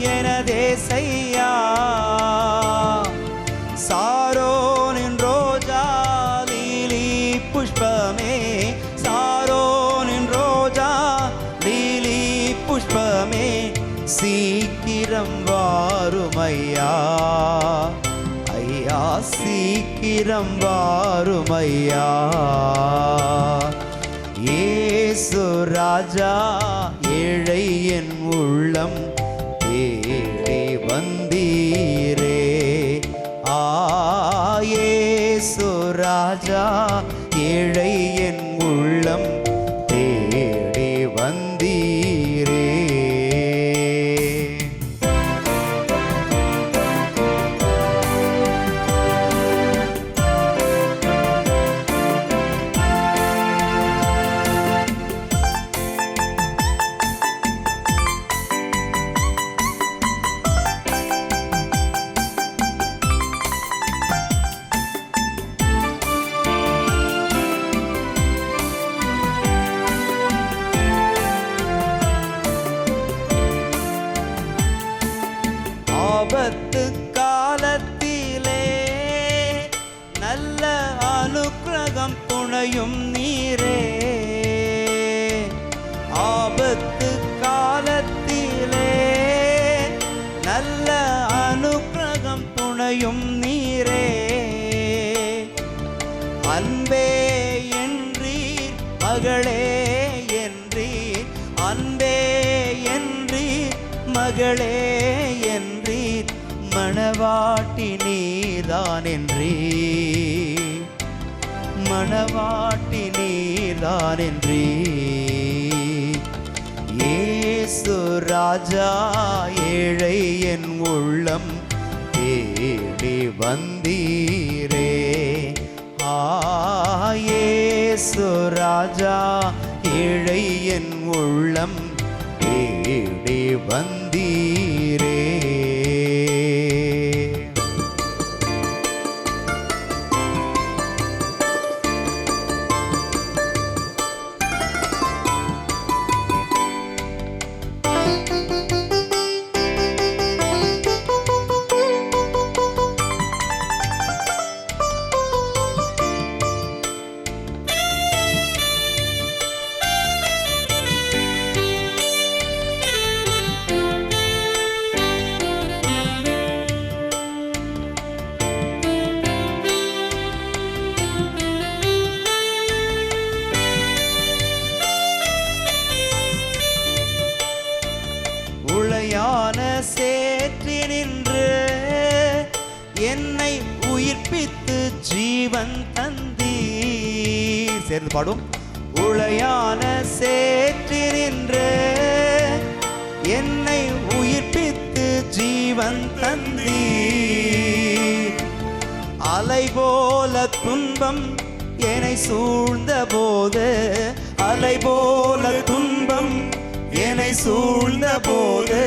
எனதே செய்யா. சாரோனின் ரோஜா லீலி புஷ்பமே. சாரோனின் ரோஜா லீலி புஷ்பமே. சீக்கிரம் வாருமையா. ஐயா சீக்கிரம் வாருமையா. ஏசு ராஜா ஏழை என் ராஜா மகளே என்றீர் மணவாட்டி நீதான் என்றீர் மணவாட்டி நீதான் என்றீர் ஏசு ராஜா ஏழை என் உள்ளம் தேடி வந்தீரே. ஆயேசு ராஜா ஏழை என் உள்ளம் தேடி வந்த வந்தீரே உயிர்ப்பித்து ஜீவன் தந்தீர். சேர்ந்து பாடும். உளையான சேற்றி என்னை உயிர்ப்பித்து ஜீவன் தந்தீர். அலை போல துன்பம் என்னை சூழ்ந்த போது அலை போல துன்பம் என்னை சூழ்ந்த போது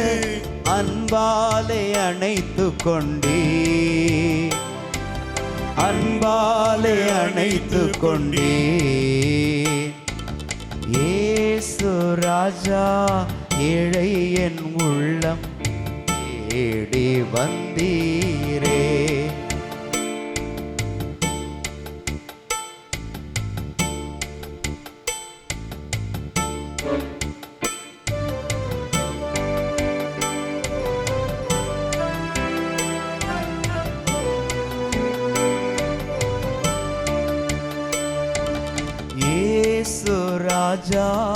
அன்பாலே அணைத்து கொண்டே அன்பாலே அணைத்து கொண்டே ஏசு ராஜா ஏழை என் உள்ளம் தேடி வந்தீரே. இயேசு ராஜா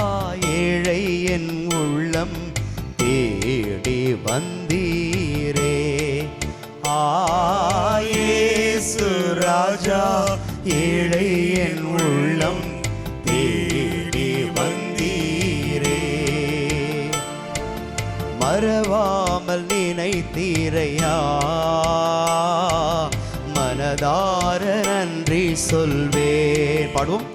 ஏழை என் உள்ளம் தேடி வந்தீரே. ஆயேசு ராஜா ஏழை என் உள்ளம் தேடி வந்தீரே. மறவாமல் நினைத்தீரையா? மனதார நன்றி சொல்வேன். பாடுவோம்.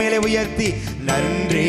மேலே உயர்த்தி நன்றி.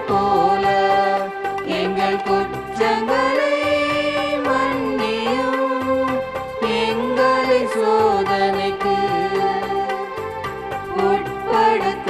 சோதனைக்கு உட்படுத்த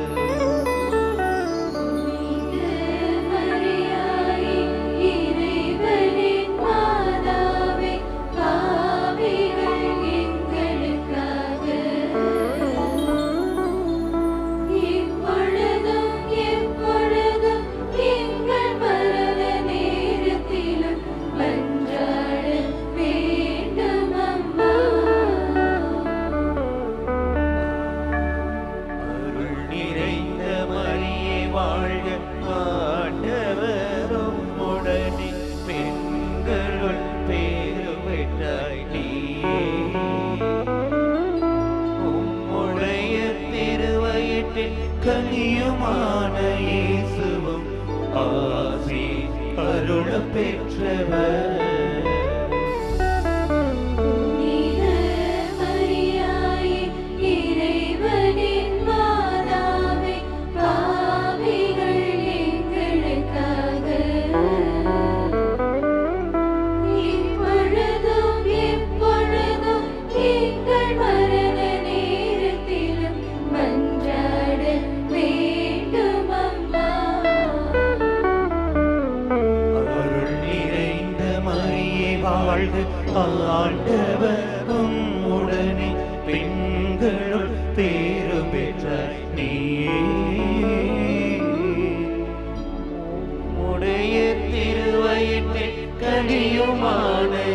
அடியுமான